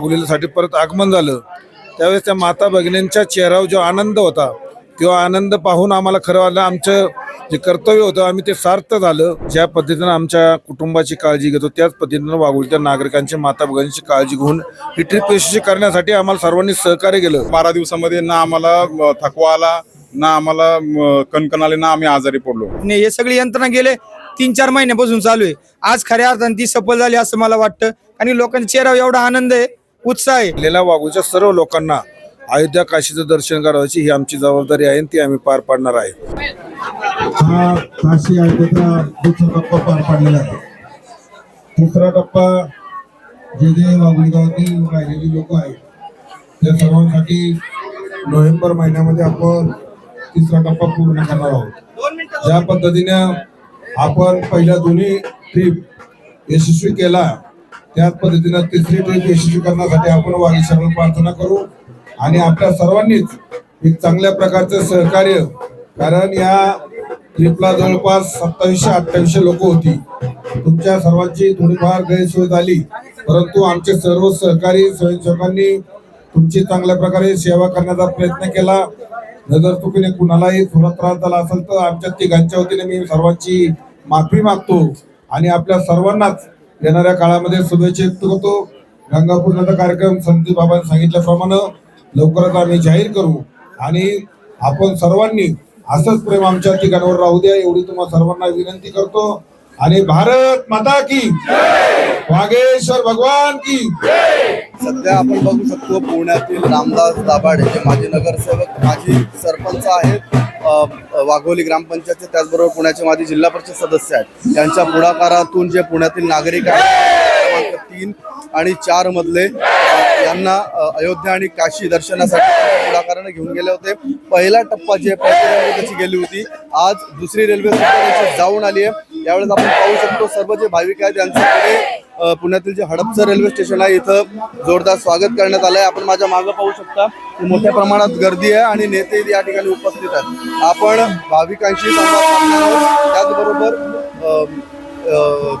मुलीसाठी परत आगमन झालं. त्यावेळेस त्या माता भगिनींच्या चेहऱ्यावर जो आनंद होता तो आनंद पाहून आम्हाला खरं वाटलं आमचं जे कर्तव्य होतं आम्ही ते सार्थ झालं. ज्या पद्धतीनं आमच्या कुटुंबाची काळजी घेतो त्याच पद्धतीनं वाघोलीच्या नागरिकांची माता भगिनींची काळजी घेऊन ही ट्रिप यशस्वी करण्यासाठी आम्हाला सर्वांनी सहकार्य केलं. बारा दिवसामध्ये ना आम्हाला थकवा आला ना आम्हाला कणकण आले ना आम्ही आजारी पडलो. आणि हे सगळी यंत्रणा गेले तीन चार महिन्यापासून चालू आहे. आज खऱ्या अर्थाने ती सफल झाली असं मला वाटतं. आणि लोकांच्या चेहऱ्यावर एवढा आनंद आहे उत्साह आहे गेलेल्या वाघूच्या सर्व लोकांना अयोध्या काशीचं दर्शन करायची ही आमची जबाबदारी आहे आणि ती आम्ही पार पाडणार आहे. हा काशी अयोध्येचा दुसरा टप्पा पार पाडलेला आहे. तिसरा टप्पा जे जे वाघोली राहिलेली लोक आहेत त्या सर्वांसाठी नोव्हेंबर महिन्यामध्ये आपण तिसरा टप्पा पूर्ण करणार आहोत. ज्या पद्धतीने आपण पहिल्या दोन्ही ट्रीप यशस्वी केला त्याच पद्धतीनं तिसरी ट्रिप यशस्वी करण्यासाठी आपण वागीश्वराला प्रार्थना करू. आणि आपल्या सर्वांनीच एक चांगल्या प्रकारचं सहकार्य कारण या ट्रीपला जवळपास सत्तावीसशे अठ्ठावीसशे लोक होती. तुमच्या सर्वांची थोडीफार गैरसोय झाली परंतु आमचे सर्व सहकारी स्वयंसेवकांनी तुमची चांगल्या प्रकारे सेवा करण्याचा प्रयत्न केला. नजर चुकीने कुणालाही थोडा त्रास झाला असेल तर आमच्या तिघांच्या वतीने मी सर्वांची माफी मागतो. आणि आपल्या सर्वांनाच येणाऱ्या काळामध्ये शुभेच्छा व्यक्त करतो. गंगापूरचा कार्यक्रम संदीप बाबांनी सांगितल्याप्रमाणे लवकरच आम्ही जाहीर करू. आणि आपण सर्वांनी असंच प्रेम आमच्या ठिकाणावर राहू द्या एवढी तुम्हाला सर्वांना विनंती करतो. आणि भारत माता की वागेश्वर भगवान की सध्या आपण बघू शकतो पुण्यातील रामदास दाभाडे जे माजी नगरसेवक माजी सरपंच आहेत. वाघोली ग्रामपंचायतचे त्याचबरोबर पुण्याचे माजी जिल्हा परिषद सदस्य आहेत. त्यांच्या पुढाकारातून जे पुण्यातील नागरिक आहेत तीन आणि चार मधले यांना अयोध्या आणि काशी दर्शनासाठी पुढाकाराने घेऊन गेले होते. पहिला टप्पा जे पहिली त्याची गेली होती. आज दुसरी रेल्वे जाऊन आली आहे. यावेळेस आपण पाहू शकतो सर्व जे भाविक आहेत त्यांचं पुण्यातील जे हडपसर रेल्वे स्टेशन आहे इथं जोरदार स्वागत करण्यात आलंय. आपण माझ्या मागं पाहू शकता की मोठ्या प्रमाणात गर्दी आहे आणि नेते या ठिकाणी उपस्थित आहेत. आपण भाविकांशी संवाद साधणार आहोत. त्याचबरोबर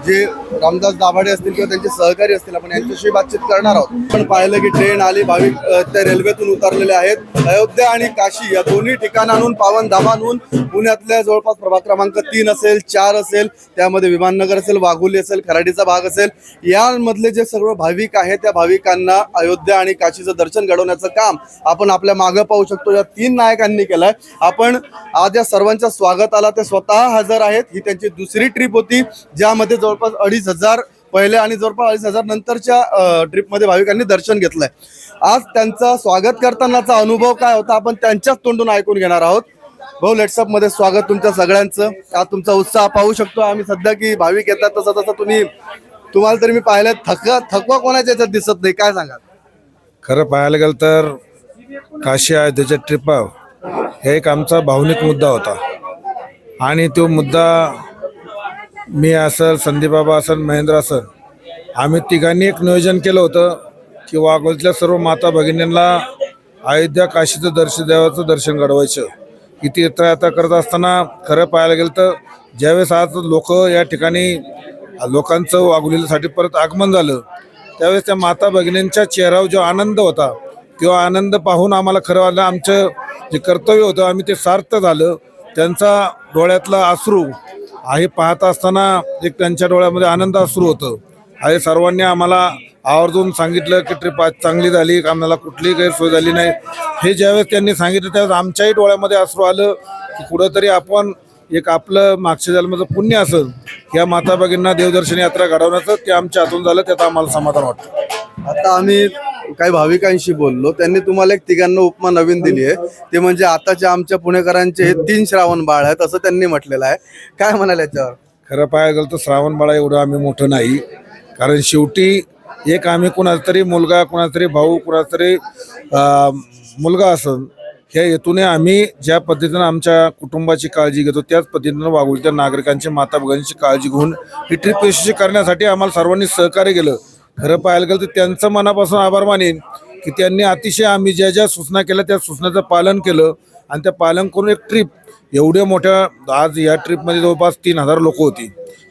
जे रामदास दाभाडे असतील किंवा त्यांचे सहकारी असतील आपण यांच्याशी बातचीत करणार आहोत. पण पाहिलं की ट्रेन आली भाविक त्या रेल्वेतून उतरलेले आहेत. अयोध्या आणि काशी या दोन्ही ठिकाणांहून पावन धामांहून पुण्यातल्या जवळपास प्रभाग क्रमांक तीन असेल चार असेल त्यामध्ये विमाननगर असेल वाघोली असेल खराडीचा भाग असेल. यामधले जे सर्व भाविक आहेत त्या भाविकांना अयोध्या आणि काशीचं दर्शन घडवण्याचं काम आपण आपल्या मागं पाहू शकतो. या तीन नायकांनी केलंय. आपण आज या सर्वांच्या स्वागताला ते स्वतः हजर आहेत. ही त्यांची दुसरी ट्रिप होती. ज्यामध्ये जवळपास अडीच हजार पहिल्या आणि जवळपास अडीच हजार नंतरच्या ट्रिपमध्ये भाविकांनी दर्शन घेतलंय. आज त्यांचा स्वागत करतानाचा अनुभव काय होता आपण त्यांच्याच तोंडून ऐकून घेणार आहोत. भाऊ लेट्सअपमध्ये स्वागत तुमच्या सगळ्यांचं. आज तुमचा उत्साह पाहू शकतो आम्ही सध्या की भाविक येतात तसं तसं तुम्ही तुम्हाला तरी मी पाहिलं थक थकवा कोणाच्या याच्यात दिसत नाही काय सांगाल? खरं पाहायला गेलं तर काशी अयोध्येच्या ट्रिप हे एक आमचा भावनिक मुद्दा होता. आणि तो मुद्दा मी असल संदीपबाबा असेल महेंद्र असेल. आम्ही तिघांनी एक नियोजन केलं होतं की वाघोलीतल्या सर्व माता भगिनींना अयोध्या काशीचं दर्शन देवाचं दर्शन घडवायचं. की तीर्थयात्रा करत असताना खरं पाहायला गेलं तर ज्यावेळेस आज लोक या ठिकाणी लोकांचं वाघोलीसाठी परत आगमन झालं त्यावेळेस त्या माता भगिनींच्या चेहऱ्यावर जो आनंद होता किंवा आनंद पाहून आम्हाला खरं वाटलं आमचं जे कर्तव्य होतं आम्ही ते सार्थ झालं. त्यांचा डोळ्यातला आश्रू आहे पाहत असताना एक त्यांच्या डोळ्यामध्ये आनंद अश्रू होतं. आहे सर्वांनी आम्हाला आवर्जून सांगितलं की ट्रिप आज चांगली झाली आम्हाला कुठलीही गैरसोय झाली नाही. हे ज्यावेळेस त्यांनी सांगितलं त्यावेळेस आमच्याही डोळ्यामध्ये असू आलं की कुठंतरी आपण एक आपलं मागच्या जन्माचं पुण्य असेल या माता भगिनींना देवदर्शन यात्रा घडवण्याचं ते आमच्या हातून झालं त्याचं आम्हाला समाधान वाटतं आता आम्ही काही भाविकांशी बोललो. त्यांनी तुम्हाला एक तिघांना उपमा नवीन दिली आहे. ते म्हणजे आताच्या आमच्या पुणेकरांचे हे तीन श्रावण बाळ आहेत असं त्यांनी म्हटलेलं आहे. काय म्हणाल याच्यावर? खरं पाहायला गेलं तर श्रावण बाळा एवढं आम्ही मोठं नाही. कारण शेवटी एक आम्ही कुणाचा तरी मुलगा कुणाचा तरी भाऊ कुणाचा तरी मुलगा असन ह्या हेतूने आम्ही ज्या पद्धतीनं आमच्या कुटुंबाची काळजी घेतो त्याच पद्धतीनं वाघोलीच्या नागरिकांची माता भगिनींची काळजी घेऊन ही ट्रीप यशस्वी करण्यासाठी आम्हाला सर्वांनी सहकार्य केलं. खरं पाहायला गेलं तर त्यांचं मनापासून आभार मानेन की त्यांनी अतिशय आम्ही ज्या ज्या सूचना केल्या त्या सूचनाचं पालन केलं आणि त्या पालन करून एक ट्रिप एवढ्या मोठ्या आज या ट्रिपमध्ये जवळपास तीन हजार लोक होती.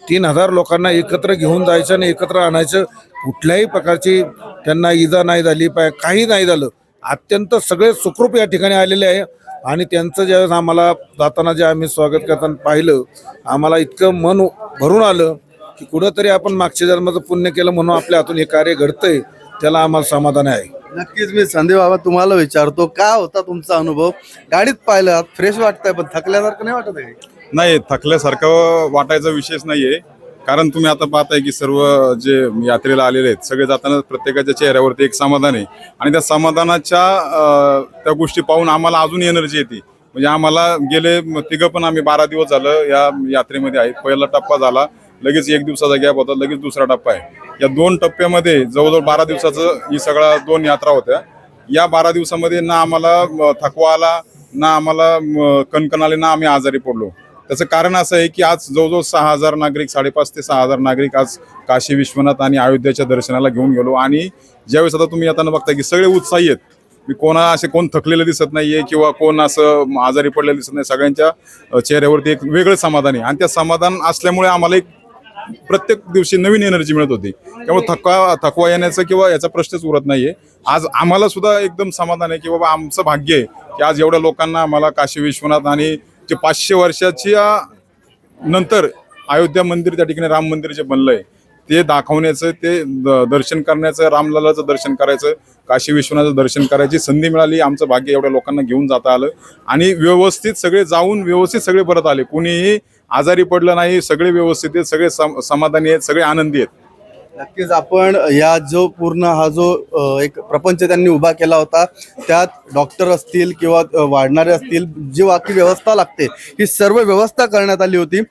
तीन हजार लोकांना एकत्र घेऊन जायचं आणि एकत्र आणायचं कुठल्याही प्रकारची त्यांना इजा नाही झाली पाय काही नाही झालं. अत्यंत सगळे सुखरूप या ठिकाणी आलेले आहे आणि त्यांचं ज्यावेळेस आम्हाला जाताना जे आम्ही स्वागत करताना पाहिलं आम्हाला इतकं मन भरून आलं की कुठंतरी आपण मागच्या जन्माचं पुण्य केलं म्हणून आपल्या हातून हे कार्य घडतंय त्याला आम्हाला समाधान आहे. नक्कीच मी संदीप बाबा तुम्हाला विचारतो काय होता तुमचा अनुभव? गाडीत पाहिलं फ्रेश वाटतंय पण थकल्यासारखं नाही वाटत आहे नाही थकल्यासारखं वाटायचा विषयच नाहीये. कारण तुम्ही आता पाहताय की सर्व जे यात्रेला आलेले आहेत सगळे जाताना प्रत्येकाच्या चेहऱ्यावरती एक समाधान आहे. आणि त्या समाधानाच्या अं, त्या गोष्टी पाहून आम्हाला अजून एनर्जी येते. म्हणजे आम्हाला गेले म- तिघं पण आम्ही बारा दिवस झालं या यात्रेमध्ये आहेत पहिला टप्पा झाला. लगेच एक दिवसाचा गॅप होता लगेच दुसरा टप्पा आहे. या दोन टप्प्यामध्ये जवळजवळ बारा दिवसाचं ही सगळ्या दोन यात्रा होत्या. या बारा दिवसामध्ये ना आम्हाला थकवा आला ना आम्हाला कणकण आले ना आम्ही आजारी पडलो. त्याचं कारण असं आहे की आज जवळजवळ सहा हजार नागरिक साडेपाच ते सहा हजार नागरिक आज काशी विश्वनाथ आणि अयोध्याच्या दर्शनाला घेऊन गेलो. आणि ज्यावेळेस आता तुम्ही येताना बघता की सगळे उत्साही आहेत. मी कोणा असे कोण थकलेले दिसत नाहीये किंवा कोण असं आजारी पडलेलं दिसत नाही. सगळ्यांच्या चेहऱ्यावरती एक वेगळं समाधान आहे. आणि त्या समाधान असल्यामुळे आम्हाला एक प्रत्येक दिवशी नवीन एनर्जी मिळत होती. त्यामुळे थकवा थकवा येण्याचं किंवा याचा प्रश्नच उरत नाहीये. आज आम्हाला सुद्धा एकदम समाधान आहे की बाबा आमचं भाग्य आहे की आज एवढ्या लोकांना आम्हाला काशी विश्वनाथ आणि जे पाचशे वर्षाच्या नंतर अयोध्या मंदिर त्या ठिकाणी राम मंदिर जे बनलंय ते दाखवण्याचं ते द- दर्शन करण्याचं रामलालाचं दर्शन करायचं काशी विश्वनाथचं दर्शन करायची संधी मिळाली आमचं भाग्य एवढ्या लोकांना घेऊन जाता आलं. आणि व्यवस्थित सगळे जाऊन व्यवस्थित सगळे परत आले. कुणीही आजारी पडलं नाही सगळे व्यवस्थित आहेत सगळे सम- समाधानी आहेत सगळे आनंदी आहेत. नक्कीच आपण या जो पूर्ण हा जो एक प्रपंच त्यांनी उभा केला होता त्यात डॉक्टर असतील किंवा वाढणारे असतील जी बाकी व्यवस्था लागते ही सर्व व्यवस्था करण्यात आली होती.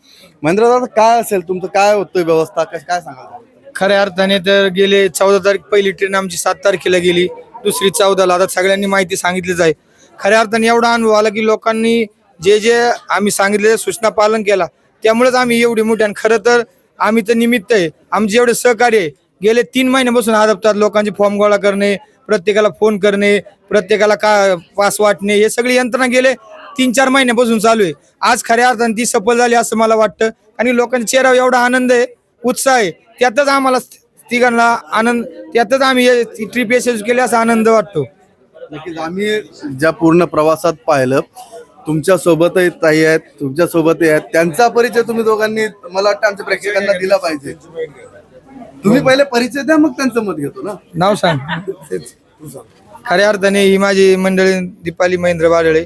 महेंद्र दादा काय असेल तुमचं? काय होतं व्यवस्था? काय काय सांगाल खऱ्या अर्थाने तर गेले चौदा तारीख पहिली ट्रेन आमची सात तारखेला गेली. दुसरी चौदाला आता सगळ्यांनी माहिती सांगितलीच आहे. खऱ्या अर्थाने एवढा अनुभव आला की लोकांनी जे जे आम्ही सांगितले सूचना पालन केला त्यामुळेच आम्ही एवढी मोठी आणि खरं तर आम्ही तर निमित्त आहे. आमचे एवढे सहकार्य आहे. गेले तीन महिन्यापासून आदपतात लोकांचे फॉर्म गोळा करणे प्रत्येकाला फोन करणे प्रत्येकाला का पास वाटणे हे सगळी यंत्रणा गेले तीन चार महिन्यापासून चालू आहे. आज खऱ्या अर्थाने ती सफल झाली असं मला वाटतं. आणि लोकांच्या चेहऱ्यावर एवढा आनंद आहे उत्साह आहे त्यातच आम्हाला तिघांना आनंद त्यातच आम्ही ट्रिप यशस्वी केली असा आनंद वाटतो. आम्ही ज्या पूर्ण प्रवासात पाहिलं तुमच्या सोबतही ताई आहेत तुमच्या सोबतही आहेत. त्यांचा परिचय तुम्ही दोघांनी मला वाटतं आमच्या प्रेक्षकांना दिला पाहिजे. तुम्ही पहिले परिचय द्या मग त्यांचं मत घेतो ना. नाव सांग. खऱ्या अर्थाने ही माझी मंडळी दीपाली महेंद्र बाडळे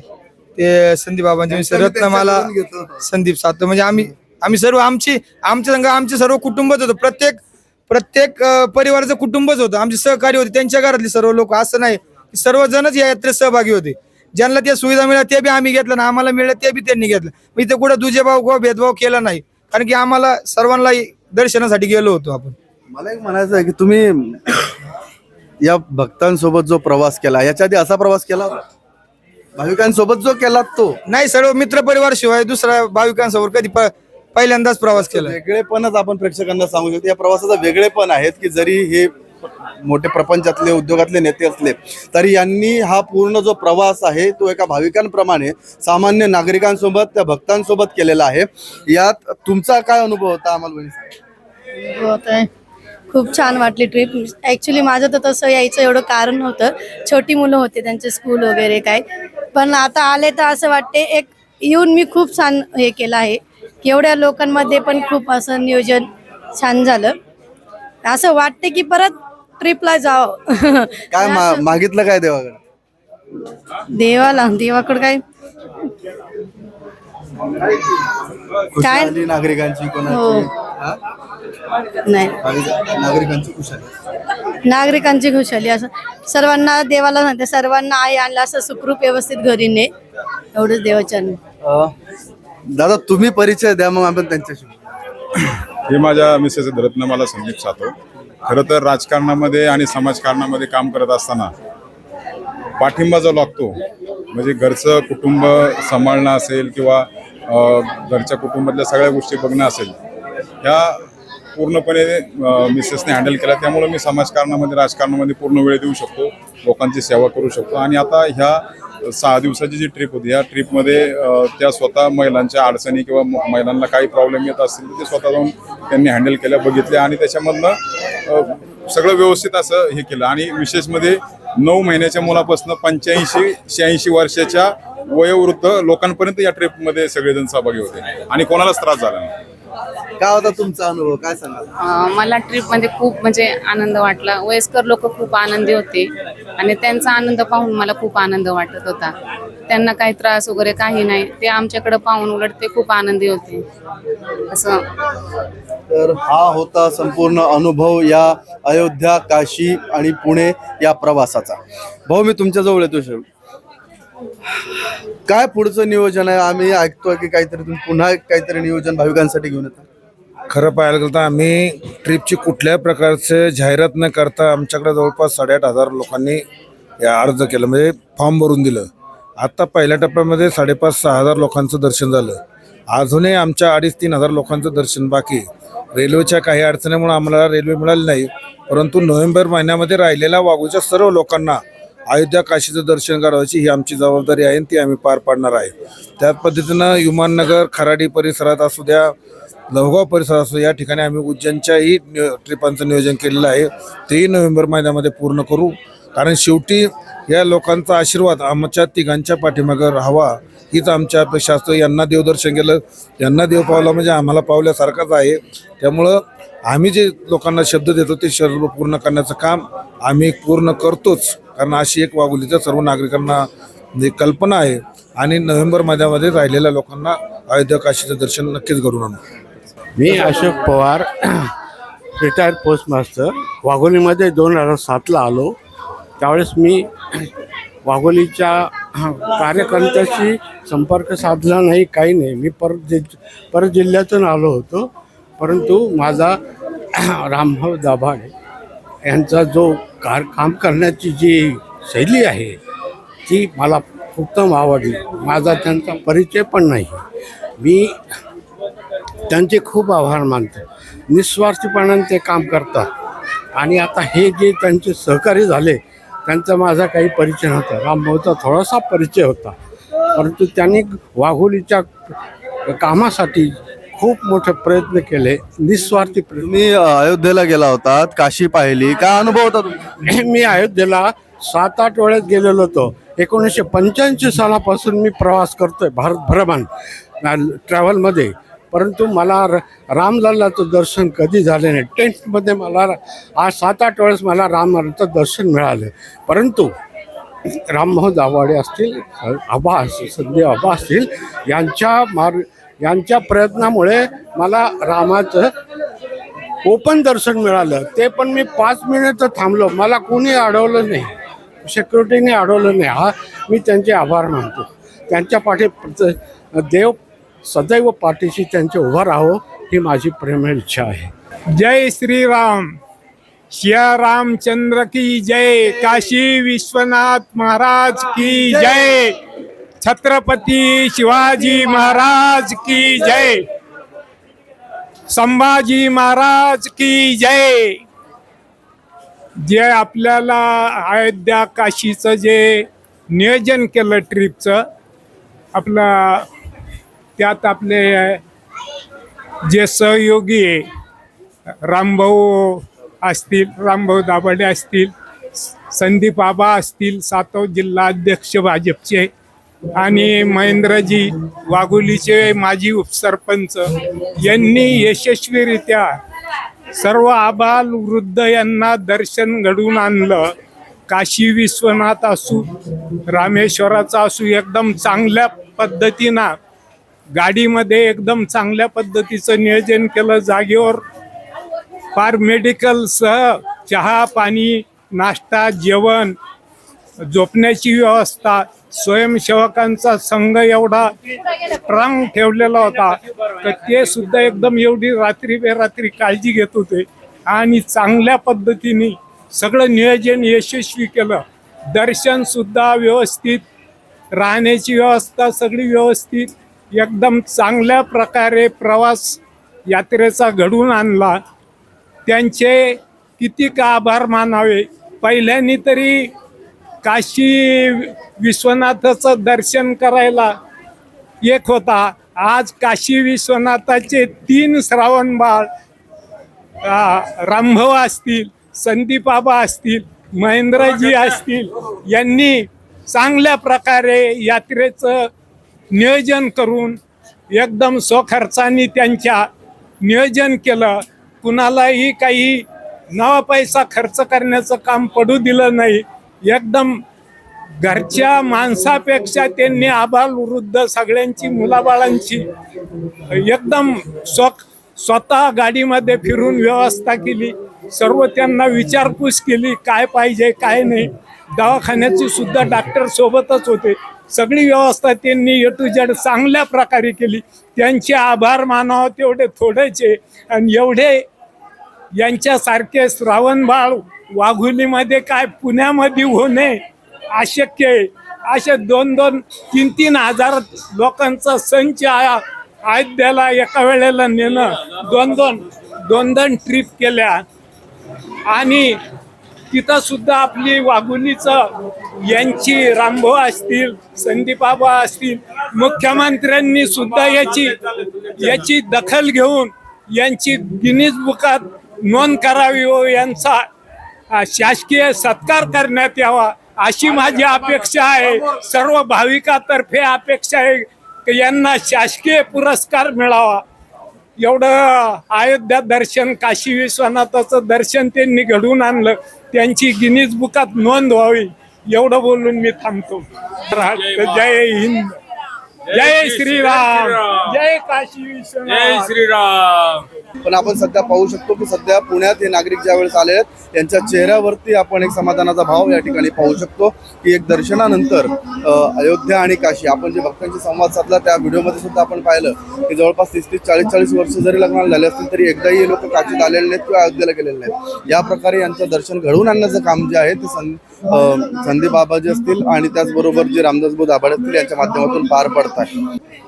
ते संदीप बाबांचे रत्नमाला घेतो. संदीप सात म्हणजे आम्ही आम्ही सर्व आमची आमच्या संघ आमचे सर्व कुटुंबच होतं. प्रत्येक प्रत्येक परिवाराचं कुटुंबच होतं. आमचे सहकारी होते. त्यांच्या घरातले सर्व लोक. असं नाही. सर्वजणच या यात्रेत सहभागी होते. ज्यांना त्या सुविधा मिळाल्या ते बी आम्ही घेतलं ना आम्हाला मिळालं ते बी त्यांनी घेतलं. मग इथे कुठं दुजे भाव किंवा भेदभाव केला नाही. कारण की आम्हाला सर्वांना दर्शनासाठी गेलो होतो आपण. मला एक म्हणायचं आहे की तुम्ही या भक्तांसोबत जो प्रवास केला याच्या आधी असा प्रवास केला? भाविकांसोबत जो केला तो? नाही सर्व मित्र परिवार शिवाय दुसऱ्या भाविकांसमोर कधी पहिल्यांदाच प्रवास केला. वेगळेपणच आपण प्रेक्षकांना सांगू शकतो. या प्रवासाचा वेगळेपण आहेत की जरी हे मोठे प्रपंचातले उद्योगातले नेते असले तरी यांनी हा पूर्ण जो प्रवास आहे तो एका भाविकांप्रमाणे सामान्य नागरिकांसोबत त्या भक्तांसोबत केलेला आहे. यात तुमचा काय अनुभव होता आम्हाला वहिनी खूप छान वाटली ट्रिप ॲक्च्युली माझं तर तसं यायचं एवढं कारण होतं छोटी मुलं होते त्यांचे स्कूल वगैरे काय. पण आता आले तर असं वाटते एक येऊन मी खूप छान हे केलं आहे. एवढ्या लोकांमध्ये पण खूप असं नियोजन छान झालं. असं वाटते की परत ट्रिपला जावं. काय मा- मागितलं काय देवाकडे? देवाला देवाकडं काय? खुशाली आली नागरिकांची हो. कोणाची? हा? नाही. भाविक- नागरिकांची खुशाली. नागरिकांची खुशाली असं. सर्वांना देवाला सांगते सर्वांना आई आणलं असं सुखरूप व्यवस्थित घरी ने. एवढंच देवाच्या दादा तुम्ही परिचय द्या मग आपण त्यांच्याशी. हे माझ्या मिसेस रत्न मला संदीप सातो खरं तर राजकारणामध्ये आणि समाजकारणामध्ये काम करत असताना पाठिंबा जो लागतो म्हणजे घरचं कुटुंब सांभाळणं असेल किंवा घरच्या कुटुंबातल्या सगळ्या गोष्टी बघणं असेल ह्या पूर्णपणे मिसेसने हँडल केला त्यामुळे मी समाजकारणामध्ये राजकारणामध्ये पूर्ण वेळ देऊ शकतो लोकांची सेवा करू शकतो. आणि आता ह्या सहा दिवसाची जी ट्रिप होती या ट्रिपमध्ये त्या स्वतः महिलांच्या अडचणी किंवा म- महिलांना काही प्रॉब्लेम येत असतील तर ते स्वतः जाऊन त्यांनी हँडल केल्या बघितल्या आणि त्याच्यामधनं सगळं व्यवस्थित असं हे केलं. आणि विशेषमध्ये नऊ महिन्याच्या मुलापासून पंच्याऐंशी शहाऐंशी वर्षाच्या वयोवृद्ध लोकांपर्यंत या ट्रिपमध्ये सगळेजण सहभागी होते. आणि कोणालाच त्रास झाला नाही. काय होता तुमचा अनुभव? काय सांगाल? अं, मला ट्रिपमध्ये खूप म्हणजे आनंद वाटला. वयस्कर लोक खूप आनंदी होते आणि त्यांचा आनंद पाहून मला खूप आनंद वाटत होता. त्यांना काही त्रास वगैरे काही नाही. ते आमच्याकडे पाहून उलट ते खूप आनंदी होते. असं. तर हा होता संपूर्ण अनुभव या अयोध्या काशी आणि पुणे या प्रवासाचा. भाऊ मी तुमच्या जवळ येतो शेवट. काय पुढचं नियोजन आहे? आम्ही ऐकतोय की काहीतरी तुम्ही पुन्हा काहीतरी नियोजन भाविकांसाठी घेऊन येतात खरं पाहायला गेलं तर आम्ही ट्रिपची कुठल्याही प्रकारचे जाहिरात न करता आमच्याकडे जवळपास साडेआठ हजार लोकांनी या अर्ज केलं म्हणजे फॉर्म भरून दिलं. आत्ता पहिल्या टप्प्यामध्ये साडेपाच सहा हजार लोकांचं दर्शन झालं. अजूनही आमच्या अडीच तीन हजार लोकांचं दर्शन बाकी रेल्वेच्या काही अडचणीमुळे आम्हाला रेल्वे मिळाली नाही परंतु नोव्हेंबर महिन्यामध्ये राहिलेल्या वागूच्या सर्व लोकांना अयोध्या काशीचं दर्शन करायची ही आमची जबाबदारी आहे आणि ती आम्ही पार पाडणार आहे. त्याच पद्धतीनं विमाननगर खराडी परिसरात असू द्या लवगाव परिसरात असू या ठिकाणी आम्ही उज्जैनच्याही ट्रिपांचं नियोजन केलेलं आहे. तेही नोव्हेंबर महिन्यामध्ये पूर्ण करू. कारण शेवटी या लोकांचा आशीर्वाद आमच्या तिघांच्या पाठीमागं राहावा हीच आमच्या अपेक्षा असतो. यांना देवदर्शन केलं यांना देव पावला म्हणजे आम्हाला पावल्यासारखाच आहे. त्यामुळं आम्ही जे लोकांना शब्द देतो ते शब्द पूर्ण करण्याचं काम आम्ही पूर्ण करतोच. कारण अशी एक वाघोलीचा सर्व नागरिकांना म्हणजे कल्पना आहे. आणि नोव्हेंबर महिन्यामध्ये राहिलेल्या लोकांना अयोध्या काशीचं दर्शन नक्कीच घडून आणू. मी अशोक पवार रिटायर्ड पोस्टमास्टर. वाघोलीमध्ये दोन हजार सातला आलो. त्यावेळेस मी वाघोलीच्या कार्यकर्त्याशी संपर्क साधला नाही काही नाही. मी परत जि परत जिल्ह्यातून आलो होतो. परंतु माझा रामभाऊ दाभाडे यांचा जो कार काम करण्याची जी शैली आहे ती मला उत्तम आवडली. माझा त्यांचा परिचय पण नाही. मी त्यांचे खूप आभार मानतो. निस्वार्थीपणाने ते काम करतात. आणि आता हे जे त्यांचे सहकारी झाले त्यांचा माझा काही परिचय नव्हता. रामभाऊचा थोडासा परिचय होता. परंतु त्यांनी वाघोलीच्या कामासाठी खूप मोठे प्रयत्न केले निस्वार्थी प्रयत्न अ, अयोध्येला गेला होतात काशी पाहिली काय अनुभव होता तुमचा? मी अयोध्येला सात आठ वेळेस गेलेलो होतो. एकोणीसशे पंच्याऐंशी सालापासून मी प्रवास करतोय भारत भ्रमण ट्रॅव्हलमध्ये परंतु मला र रामलल्लाचं दर्शन कधी झाले नाही. टेंटमध्ये मला आज सात आठ वेळेस मला रामलल्लाचं दर्शन मिळालं. परंतु राममोहन दाभाडे असतील आबा असतील संदेव आबा असतील यांच्या मार्ग यांच्या प्रयत्नामुळे मला रामाचं ओपन दर्शन मिळालं. ते पण मी पाच मिनिटं थांबलो. मला कोणी अडवलं नाही. सिक्युरिटीने अडवलं नाही. हा मी त्यांचे आभार मानतो. त्यांच्या पाठी देव सदैव पाठीशी त्यांचे उभं राहावं ही माझी प्रेमळ इच्छा आहे. जय श्री राम सिया रामचंद्र की जय. काशी विश्वनाथ महाराज की जय. छत्रपती शिवाजी महाराज की जय। संभाजी महाराज की जय। जे आपल्याला अयोध्या काशीचं जे नियोजन केलं ट्रिपचं आपलं त्यात आपले जे सहयोगी आहे रामभाऊ असतील रामभाऊ दाभाडे असतील संदीप आबा असतील सातव जिल्हा अध्यक्ष भाजपचे आणि महेंद्रजी वाघोलीचे माजी उपसरपंच यांनी यशस्वीरित्या सर्व आबाल वृद्ध यांना दर्शन घडवून आणलं. काशी विश्वनाथ असू रामेश्वराचा असू एकदम चांगल्या पद्धतीनं गाडीमध्ये एकदम चांगल्या पद्धतीचं नियोजन केलं. जागेवर फार मेडिकलसह चहा पाणी नाश्ता जेवण झोपण्याची व्यवस्था स्वयंसेवकांचा संघ एवढा स्ट्रॉंग ठेवलेला होता. तर ते सुद्धा एकदम एवढी रात्री बेरात्री काळजी घेत होते. आणि चांगल्या पद्धतीने सगळं नियोजन यशस्वी केलं. दर्शन सुद्धा व्यवस्थित राहण्याची व्यवस्था सगळी व्यवस्थित. एकदम चांगल्या प्रकारे प्रवास यात्रेचा घडवून आणला. त्यांचे किती का आभार मानावे? पहिल्यांनी तरी काशी विश्वनाथाचं दर्शन करायला एक होता. आज काशी विश्वनाथाचे तीन श्रावण बाळ रामभाऊ असतील संदीपाबा असतील महेंद्रजी असतील यांनी चांगल्या प्रकारे यात्रेचं नियोजन करून एकदम स्वखर्चाने त्यांच्या नियोजन केलं. कुणालाही काही नवा पैसा खर्च करण्याचं काम पडू दिलं नाही. एकदम घरच्या माणसापेक्षा त्यांनी आबाल वृद्ध सगळ्यांची मुलाबाळांची एकदम स्व स्वतः गाडीमध्ये फिरून व्यवस्था केली. सर्व त्यांना विचारपूस केली काय पाहिजे काय नाही. दवाखान्याची सुद्धा डॉक्टर सोबतच होते. सगळी व्यवस्था त्यांनी ए टू जेड चांगल्या प्रकारे केली. त्यांचे आभार मानावं तेवढे थोडेचे आणि एवढे यांच्यासारखे श्रावण बाळ वाघुलीमध्ये काय पुण्यामध्ये होणे अशक्य आहे. असे दोन दोन तीन तीन हजार लोकांचा संच आ- एका वेळेला नेणं. दोन दोन दोन दोन ट्रिप केल्या. आणि तिथं सुद्धा आपली वाघुलीचं यांची रामभाऊ असतील संदीपाबा असतील मुख्यमंत्र्यांनी सुद्धा याची याची दखल घेऊन यांची गिनीज बुकात नोंद करावी व यांचा शासकीय सत्कार करण्यात यावा अशी माझी अपेक्षा आहे. सर्व भाविकातर्फे अपेक्षा आहे की यांना शासकीय पुरस्कार मिळावा. एवढं अयोध्या दर्शन काशी विश्वनाथाचं दर्शन त्यांनी घडवून आणलं. त्यांची गिनीज बुकात नोंद व्हावी. एवढं बोलून मी थांबतो. जय हिंद. जय श्रीराम. जय काशी विश्वनाथ. पण आपण सध्या पाहू शकतो की सध्या पुण्यात हे नागरिक ज्यावेळेस आले आहेत त्यांच्या चेहऱ्यावरती आपण एक समाधानाचा भाव या ठिकाणी पाहू शकतो की एक दर्शनानंतर अयोध्या आणि काशी आपण जे भक्तांशी संवाद साधला त्या व्हिडिओमध्ये सुद्धा आपण पाहिलं की जवळपास तीस तीस चाळीस चाळीस वर्ष जरी लग्नाला झाले असतील तरी एकदाही हे लोक काशीत आलेले नाहीत किंवा अयोध्येला गेलेले नाहीत. या प्रकारे यांचं दर्शन घडवून आणण्याचं काम जे आहे ते सं अ, संदीप बाबाजी असतील आणि त्याचबरोबर जे रामदास बोध आभाड असतील यांच्या माध्यमातून पार पडत आहे.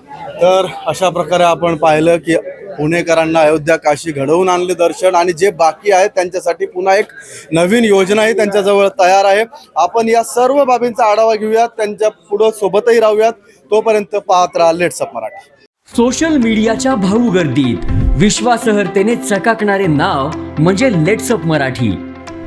तर अशा प्रकारे आपण पाहिलं की पुणेकरांना अयोध्या काशी घडवून आणले दर्शन आणि जे बाकी आहेत त्यांच्यासाठी पुन्हा एक नवीन योजनाही त्यांच्याजवळ तयार आहे. आपण या सर्व बाबींचा आढावा घेऊयात. त्यांच्या पुढं सोबतही राहूयात. तोपर्यंत पाहत राहा लेट्स अप मराठी. सोशल मीडियाच्या भाऊ गर्दीत. विश्वासहर्तेने चकाकणारे नाव म्हणजे लेट्सअप मराठी.